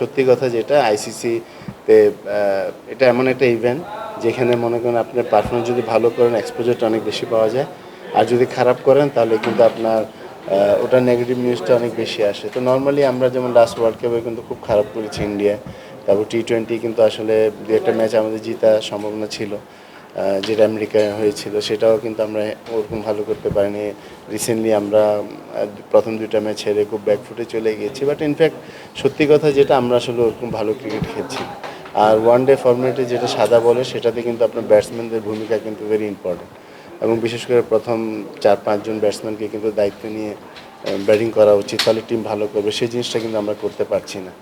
সত্যি কথা যেটা আইসিসিতে এটা এমন একটা ইভেন্ট যেখানে মনে করেন আপনার পারফরমেন্স যদি ভালো করেন এক্সপোজারটা অনেক বেশি পাওয়া যায়। আর যদি খারাপ করেন, তাহলে কিন্তু আপনার ওটা নেগেটিভ নিউজটা অনেক বেশি আসে। তো নর্মালি আমরা যেমন লাস্ট ওয়ার্ল্ড কাপে কিন্তু খুব খারাপ করেছি ইন্ডিয়া তারপর টি টোয়েন্টি কিন্তু আসলে দু একটা ম্যাচ আমাদের জিতার সম্ভাবনা ছিল। যেটা আমেরিকায় হয়েছিল, সেটাও কিন্তু আমরা ওরকম ভালো করতে পারিনি। রিসেন্টলি আমরা প্রথম দুইটা ম্যাচ হেরে খুব ব্যাকফুটে চলে গিয়েছি। বাট ইনফ্যাক্ট সত্যি কথা যেটা, আমরা আসলে ওরকম ভালো ক্রিকেট খেলছি। আর ওয়ান ডে ফর্মেটে যেটা সাদা বলে, সেটাতে কিন্তু আপনার ব্যাটসম্যানদের ভূমিকা কিন্তু ভেরি ইম্পর্টেন্ট এবং বিশেষ করে প্রথম চার, পাঁচজন ব্যাটসম্যানকে কিন্তু দায়িত্ব নিয়ে ব্যাটিং করা উচিত। তাহলে টিম ভালো করবে। সেই জিনিসটা কিন্তু আমরা করতে পারছি না।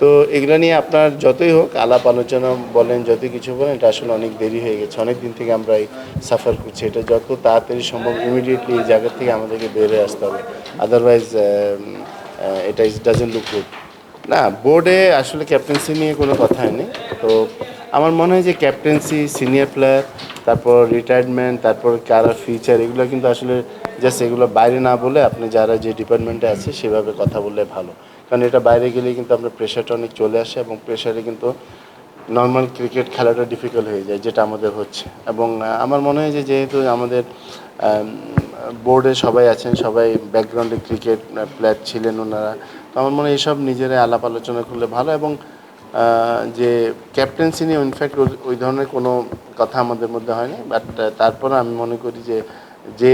তো এগুলো নিয়ে আপনার যতই হোক আলাপ আলোচনা বলেন যত কিছু বলেন, এটা আসলে অনেক দেরি হয়ে গেছে। অনেক দিন থেকে আমরা এই সাফার করছি। এটা যত তাড়াতাড়ি সম্ভব ইমিডিয়েটলি এই জায়গা থেকে আমাদেরকে বের হয়ে আসতে হবে। আদারওয়াইজ এটা ইজ ডাজেন্ট লুক গুড না বোর্ডে আসলে ক্যাপ্টেন্সি নিয়ে কোনো কথা হয়নি। তো আমার মনে হয় যে ক্যাপ্টেন্সি সিনিয়র প্লেয়ার তারপর রিটায়ারমেন্ট তারপর কারা ফিউচার এগুলো কিন্তু আসলে জাস্ট এগুলো বাইরে না বলে আপনি যারা যে ডিপার্টমেন্টে আছে সেভাবে কথা বললে ভালো। কারণ এটা বাইরে গেলে কিন্তু আপনার প্রেশারটা অনেক চলে আসে এবং প্রেশারে কিন্তু নর্মাল ক্রিকেট খেলাটা ডিফিকাল্ট হয়ে যায়, যেটা আমাদের হচ্ছে। এবং আমার মনে হয় যে যেহেতু আমাদের বোর্ডে সবাই আছেন, সবাই ব্যাকগ্রাউন্ডে ক্রিকেট প্লেয়ার ছিলেন ওনারা, তো আমার মনে হয় এইসব নিজেরাই আলাপ আলোচনা করলে ভালো এবং যে ক্যাপ্টেন্সি নিয়ে ইনফ্যাক্ট ওই ধরনের কোনো কথা আমাদের মধ্যে হয়নি বাট তারপরে আমি মনে করি যে যে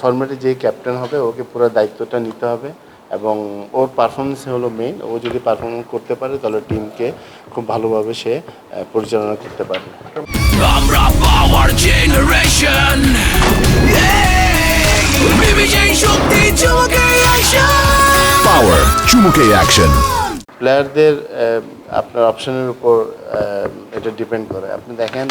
ফর্মেটে যে ক্যাপ্টেন হবে ওকে পুরো দায়িত্বটা নিতে হবে এবং ওর পারফরমেন্স হলো মেইন ও যদি পারফরমেন্স করতে পারে তাহলে টিমকে খুব ভালোভাবে সে পরিচালনা করতে পারবে। আমরা পাওয়ার জেনারেশন শক্তি চমকে আসা চুমুকে অ্যাকশন প্লেয়ারদের আপনার অপশনের উপর এটা ডিপেন্ড করে। আপনি দেখেন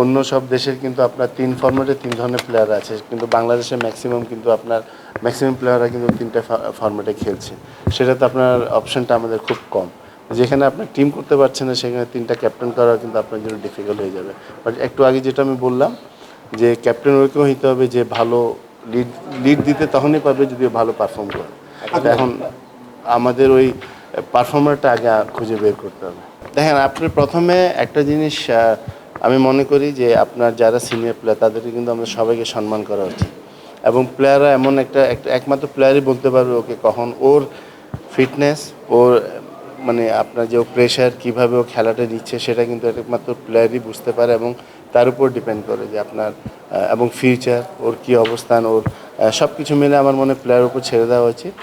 অন্য সব দেশের কিন্তু আপনার তিন ফর্মেটে তিন ধরনের প্লেয়ার আছে কিন্তু বাংলাদেশে ম্যাক্সিমাম কিন্তু আপনার ম্যাক্সিমাম প্লেয়াররা কিন্তু তিনটে ফর্মেটে খেলছে। সেটাতে আপনার অপশনটা আমাদের খুব কম। যেখানে আপনার টিম করতে পারছেন না সেখানে তিনটা ক্যাপ্টেন করা কিন্তু আপনার জন্য ডিফিকাল্ট হয়ে যাবে। বাট একটু আগে যেটা আমি বললাম যে ক্যাপ্টেন ওরকম হইতে হবে যে ভালো লিড লিড দিতে তখনই পারবে যদি ভালো পারফর্ম করে। তো এখন আমাদের ওই পারফর্মারটা আগে খুঁজে বের করতে হবে। দেখেন আপনি প্রথমে একটা জিনিস আমি মনে করি যে আপনার যারা সিনিয়র প্লেয়ার তাদেরকে কিন্তু আমাদের সবাইকে সম্মান করা উচিত। এবং প্লেয়াররা এমন একটা একমাত্র প্লেয়ারই বলতে পারবে ওকে কখন ওর ফিটনেস ওর মানে আপনার যে প্রেশার কীভাবে ও খেলাটা নিচ্ছে, সেটা কিন্তু একমাত্র প্লেয়ারই বুঝতে পারে এবং তার উপর ডিপেন্ড করে যে আপনার এবং ফিউচার ওর কী অবস্থান, ওর সব কিছু মিলে আমার মনে প্লেয়ারের উপর ছেড়ে দেওয়া উচিত।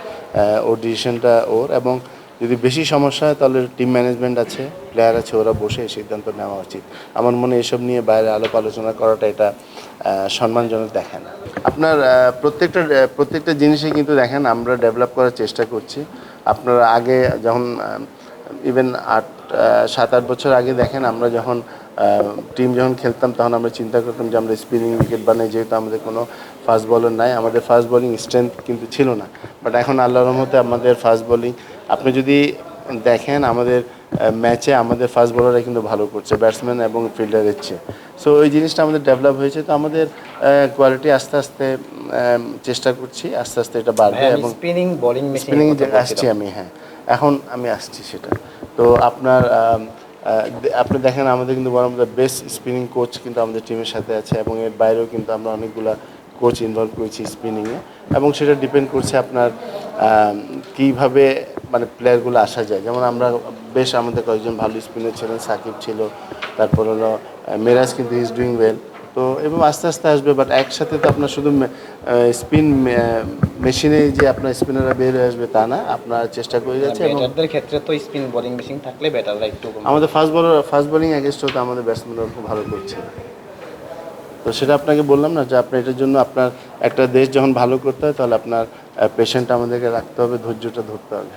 ওর ডিসিশনটা ওর এবং যদি বেশি সমস্যা হয় তাহলে টিম ম্যানেজমেন্ট আছে। প্লেয়ার আছে, ওরা বসে সিদ্ধান্ত নেওয়া উচিত। আমার মনে এসব নিয়ে বাইরে আলাপ আলোচনা করাটা এটা সম্মানজনক দেখে না। আপনার প্রত্যেকটা প্রত্যেকটা জিনিসে কিন্তু দেখেন, আমরা ডেভেলপ করার চেষ্টা করছি। আপনারা আগে যখন ইভেন আট সাত, আট বছর আগে দেখেন, আমরা যখন টিম যখন খেলতাম, তখন আমরা চিন্তা করতাম যে আমরা স্পিনিং উইকেট বানাই, যেহেতু আমাদের কোনো ফাস্ট বলার নাই। আমাদের ফাস্ট বোলিং স্ট্রেংথ কিন্তু ছিল না। বাট এখন আল্লাহর রহমতে আমাদের ফাস্ট বোলিং আপনি যদি দেখেন আমাদের ম্যাচে আমাদের ফাস্ট বোলাররা কিন্তু ভালো করছে ব্যাটসম্যান এবং ফিল্ডারের চেয়ে। সো ওই জিনিসটা আমাদের ডেভেলপ হয়েছে। তো আমাদের কোয়ালিটি আস্তে আস্তে চেষ্টা করছি আস্তে আস্তে এটা বাড়বে এবং স্পিনিং বোলিং স্পিনিং আসছি আমি হ্যাঁ। এখন আমি আসছি সেটা। তো আপনার আপনি দেখেন আমাদের কিন্তু বড় আমাদের বেস্ট স্পিনিং কোচ কিন্তু আমাদের টিমের সাথে আছে এবং এর বাইরেও কিন্তু আমরা অনেকগুলা কোচ ইনভলভ করেছি স্পিনিংয়ে এবং সেটা ডিপেন্ড করছে আপনার কীভাবে মানে প্লেয়ারগুলো আসা যায়। যেমন আমরা বেশ আমাদের কয়েকজন ভালো স্পিনার ছিলেন সাকিব ছিল তারপর হলো মেরাজ কিন্তু ইজ ডুইং ওয়েল তো এবং আস্তে আস্তে আসবে বাট একসাথে তো আপনার শুধু স্পিন মেশিনে যে আপনার স্পিনাররা বের হয়ে আসবে তা না আপনার চেষ্টা করে যাচ্ছে এবং ব্যাটারদের ক্ষেত্রে তো স্পিন বোলিং মেশিন থাকলে ব্যাটাররা একটু আমাদের fast bowler fast bowling against হতে আমাদের ব্যাটসম্যানরা খুব ভালো করছে। তো সেটা আপনাকে বললাম না যে আপনার এটার জন্য আপনার একটা দেশ যখন ভালো করতে হয় তাহলে আপনার পেশেন্ট আমাদেরকে রাখতে হবে ধৈর্যটা ধরতে হবে।